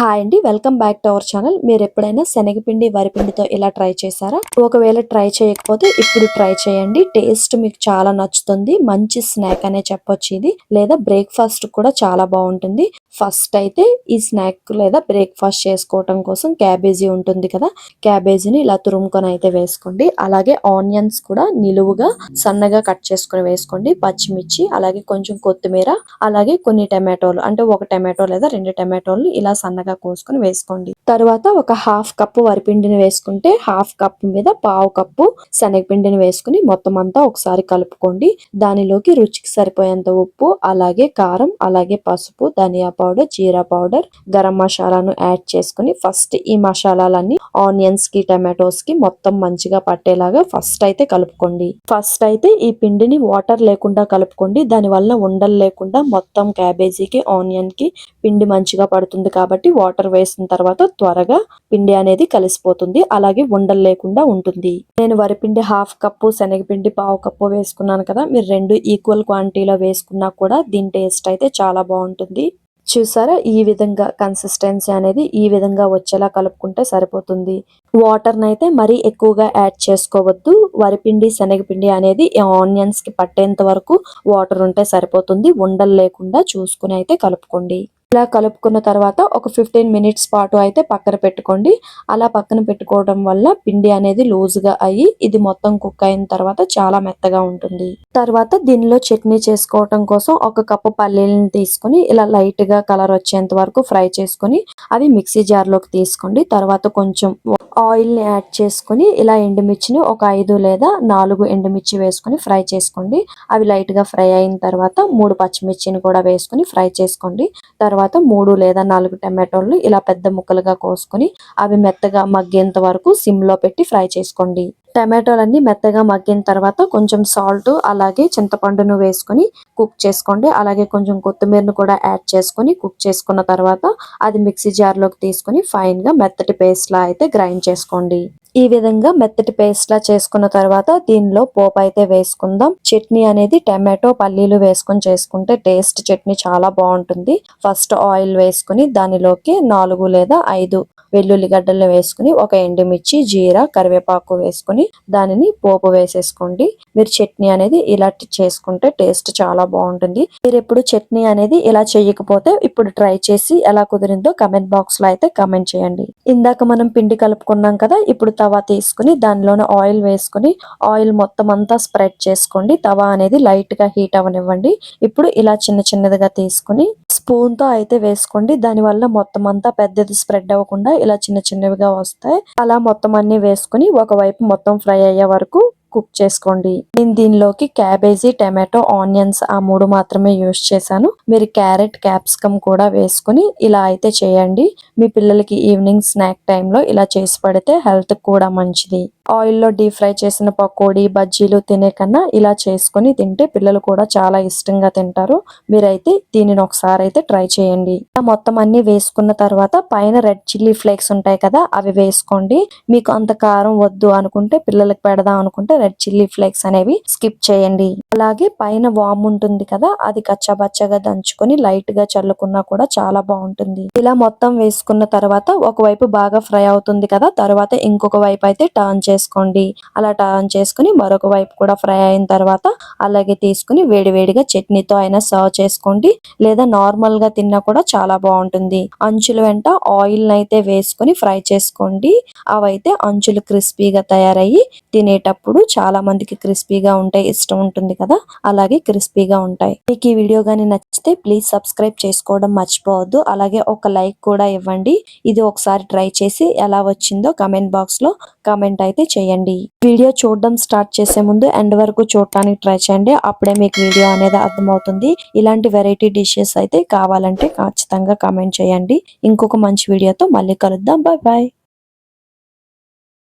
Hi అండి welcome back to our channel. మీరు ఎప్పుడైనా శనగపిండి వరిపిండితో ఇలా ట్రై చేశారా? ఒకవేళ ట్రై చేయకపోతే ఇప్పుడు ట్రై చేయండి. టేస్ట్ మీకు చాలా నచ్చుతుంది. మంచి స్నాక్ అనే చెప్పొచ్చు ఇది. లేదా బ్రేక్ఫాస్ట్ కూడా చాలా బాగుంటుంది. ఫస్ట్ అయితే ఈ స్నాక్ లేదా బ్రేక్ఫాస్ట్ చేసుకోవటం కోసం క్యాబేజీ ఉంటుంది కదా క్యాబేజీని ఇలా తురుముకొని అయితే వేసుకోండి. అలాగే ఆనియన్స్ కూడా నిలువుగా సన్నగా కట్ చేసుకొని వేసుకోండి. పచ్చిమిర్చి అలాగే కొంచెం కొత్తిమీర అలాగే కొన్ని టమాటోలు అంటే ఒక టమాటో లేదా రెండు టమాటోలు ఇలా సన్నగా కోసుకొని వేసుకోండి. తర్వాత ఒక హాఫ్ కప్పు వరిపిండిని వేసుకుంటే హాఫ్ కప్ మీద పావు కప్పు శనగపిండిని వేసుకుని మొత్తం అంతా ఒకసారి కలుపుకోండి. దానిలోకి రుచికి సరిపోయేంత ఉప్పు అలాగే కారం అలాగే పసుపు ధనియా పౌడర్ జీరా పౌడర్ గరం మసాలాను యాడ్ చేసుకుని ఫస్ట్ ఈ మసాలాలన్నీ ఆనియన్స్కి టమాటోస్కి మొత్తం మంచిగా పట్టేలాగా ఫస్ట్ అయితే కలుపుకోండి. ఫస్ట్ అయితే ఈ పిండిని వాటర్ లేకుండా కలుపుకోండి. దాని వల్ల ఉండలు లేకుండా మొత్తం క్యాబేజీకి ఆనియన్కి పిండి మంచిగా పడుతుంది కాబట్టి వాటర్ వేసిన తర్వాత త్వరగా పిండి అనేది కలిసిపోతుంది. అలాగే ఉండలు లేకుండా ఉంటుంది. నేను వరిపిండి హాఫ్ కప్పు శనగపిండి పావు కప్పు వేసుకున్నాను కదా. మీరు రెండు ఈక్వల్ క్వాంటిటీలో వేసుకున్నా కూడా దీని టేస్ట్ అయితే చాలా బాగుంటుంది. చూసారా? ఈ విధంగా కన్సిస్టెన్సీ అనేది ఈ విధంగా వచ్చేలా కలుపుకుంటే సరిపోతుంది. వాటర్ని అయితే మరీ ఎక్కువగా యాడ్ చేసుకోవద్దు. వరిపిండి శనగపిండి అనేది ఆనియన్స్కి పట్టేంత వరకు వాటర్ ఉంటే సరిపోతుంది. ఉండలు లేకుండా చూసుకుని అయితే కలుపుకోండి. ఇలా కలుపుకున్న తర్వాత ఒక ఫిఫ్టీన్ మినిట్స్ పాటు అయితే పక్కన పెట్టుకోండి. అలా పక్కన పెట్టుకోవడం వల్ల పిండి అనేది లూజ్గా అయ్యి ఇది మొత్తం కుక్ అయిన తర్వాత చాలా మెత్తగా ఉంటుంది. తర్వాత దీనిలో చట్నీ చేసుకోవటం కోసం ఒక కప్పు పల్లీలను తీసుకొని ఇలా లైట్గా కలర్ వచ్చేంత వరకు ఫ్రై చేసుకొని అవి మిక్సీ జార్లోకి తీసుకోండి. తర్వాత కొంచెం ఆయిల్ని యాడ్ చేసుకొని ఇలా ఎండుమిర్చిని ఒక ఐదు లేదా నాలుగు ఎండుమిర్చి వేసుకొని ఫ్రై చేసుకోండి. అవి లైట్గా ఫ్రై అయిన తర్వాత మూడు పచ్చిమిర్చిని కూడా వేసుకొని ఫ్రై చేసుకోండి. తర్వాత మూడు లేదా నాలుగు టమాటోలు ఇలా పెద్ద ముక్కలుగా కోసుకొని అవి మెత్తగా మగ్గేంత వరకు సిమ్లో పెట్టి ఫ్రై చేసుకోండి. టమాటోలన్నీ మెత్తగా మగ్గిన తర్వాత కొంచెం సాల్ట్ అలాగే చింతపండును వేసుకొని కుక్ చేసుకోండి. అలాగే కొంచెం కొత్తిమీరను కూడా యాడ్ చేసుకొని కుక్ చేసుకున్న తర్వాత అది మిక్సీ జార్లోకి తీసుకొని ఫైన్గా మెత్తటి పేస్ట్ లా అయితే గ్రైండ్ చేసుకోండి. ఈ విధంగా మెత్తటి పేస్ట్లా చేసుకున్న తర్వాత దీనిలో పోపు అయితే వేసుకుందాం. చట్నీ అనేది టమాటో పల్లీలు వేసుకొని చేసుకుంటే టేస్ట్ చట్నీ చాలా బాగుంటుంది. ఫస్ట్ ఆయిల్ వేసుకుని దానిలోకి నాలుగు లేదా ఐదు వెల్లుల్లి గడ్డలు వేసుకుని ఒక ఎండుమిర్చి జీరా కరివేపాకు వేసుకుని దానిని పోపు వేసేసుకోండి. మీరు చట్నీ అనేది ఇలా చేసుకుంటే టేస్ట్ చాలా బాగుంటుంది. మీరు ఎప్పుడు చట్నీ అనేది ఇలా చేయకపోతే ఇప్పుడు ట్రై చేసి ఎలా కుదిరిందో కమెంట్ బాక్స్లో అయితే కమెంట్ చేయండి. ఇందాక మనం పిండి కలుపుకున్నాం కదా ఇప్పుడు తవా తీసుకుని దానిలోనే ఆయిల్ వేసుకుని ఆయిల్ మొత్తం అంతా స్ప్రెడ్ చేసుకోండి. తవా అనేది లైట్గా హీట్ అవనివ్వండి ఇప్పుడు ఇలా చిన్న చిన్నదిగా తీసుకుని స్పూన్తో అయితే వేసుకోండి. దాని వల్ల మొత్తం అంతా పెద్దది స్ప్రెడ్ అవ్వకుండా ఇలా చిన్న చిన్నవిగా వస్తాయి. అలా మొత్తం అన్ని వేసుకుని ఒకవైపు మొత్తం ఫ్రై అయ్యే వరకు కుక్ చేసుకోండి. నేను దీనిలోకి క్యాబేజీ టమాటో ఆనియన్స్ ఆ మూడు మాత్రమే యూస్ చేశాను. మీరు క్యారెట్ క్యాప్సికమ్ కూడా వేసుకుని ఇలా అయితే చేయండి. మీ పిల్లలకి ఈవినింగ్ స్నాక్ టైంలో ఇలా చేసి పడితే హెల్త్ కూడా మంచిది. ఆయిల్లో డీప్ ఫ్రై చేసిన పకోడీ బజ్జీలు తినే కన్నా ఇలా చేసుకుని తింటే పిల్లలు కూడా చాలా ఇష్టంగా తింటారు. మీరైతే దీనిని ఒకసారి అయితే ట్రై చేయండి. మొత్తం అన్ని వేసుకున్న తర్వాత పైన రెడ్ చిల్లీ ఫ్లేక్స్ ఉంటాయి కదా అవి వేసుకోండి. మీకు అంత కారం వద్దు అనుకుంటే పిల్లలకు పెడదాం అనుకుంటే రెడ్ చిల్లీ ఫ్లేక్స్ అనేవి స్కిప్ చేయండి. అలాగే పైన వామ్ ఉంటుంది కదా అది కచ్చబచ్చగా దంచుకొని లైట్గా చల్లుకున్నా కూడా చాలా బాగుంటుంది. ఇలా మొత్తం వేసుకున్న తర్వాత ఒకవైపు బాగా ఫ్రై అవుతుంది కదా తర్వాత ఇంకొక వైపు అయితే టర్న్ చేసుకోండి. అలా టర్న్ చేసుకుని మరొక వైపు కూడా ఫ్రై అయిన తర్వాత అలాగే తీసుకుని వేడివేడిగా చట్నీతో అయినా సర్వ్ చేసుకోండి. లేదా నార్మల్గా తిన్నా కూడా చాలా బాగుంటుంది. అంచుల వెంట ఆయిల్ అయితే వేసుకొని ఫ్రై చేసుకోండి. అవైతే అంచులు క్రిస్పీగా తయారయ్యి తినేటప్పుడు చాలా మందికి క్రిస్పీగా ఉంటే ఇష్టం ఉంటుంది కదా? అలాగే క్రిస్పీగా ఉంటాయి. మీకు ఈ వీడియో కానీ నచ్చితే ప్లీజ్ సబ్స్క్రైబ్ చేసుకోవడం మర్చిపోవద్దు. అలాగే ఒక లైక్ కూడా ఇవ్వండి. ఇది ఒకసారి ట్రై చేసి ఎలా వచ్చిందో కమెంట్ బాక్స్లో కమెంట్ అయితే చేయండి. వీడియో చూడడం స్టార్ట్ చేసే ముందు ఎండ్ వరకు చూడటానికి ట్రై చేయండి. అప్పుడే మీకు వీడియో అనేది అర్థమవుతుంది. ఇలాంటి వెరైటీ డిషెస్ అయితే కావాలంటే ఖచ్చితంగా కామెంట్ చేయండి. ఇంకొక మంచి వీడియోతో మళ్ళీ కలుద్దాం. Bye bye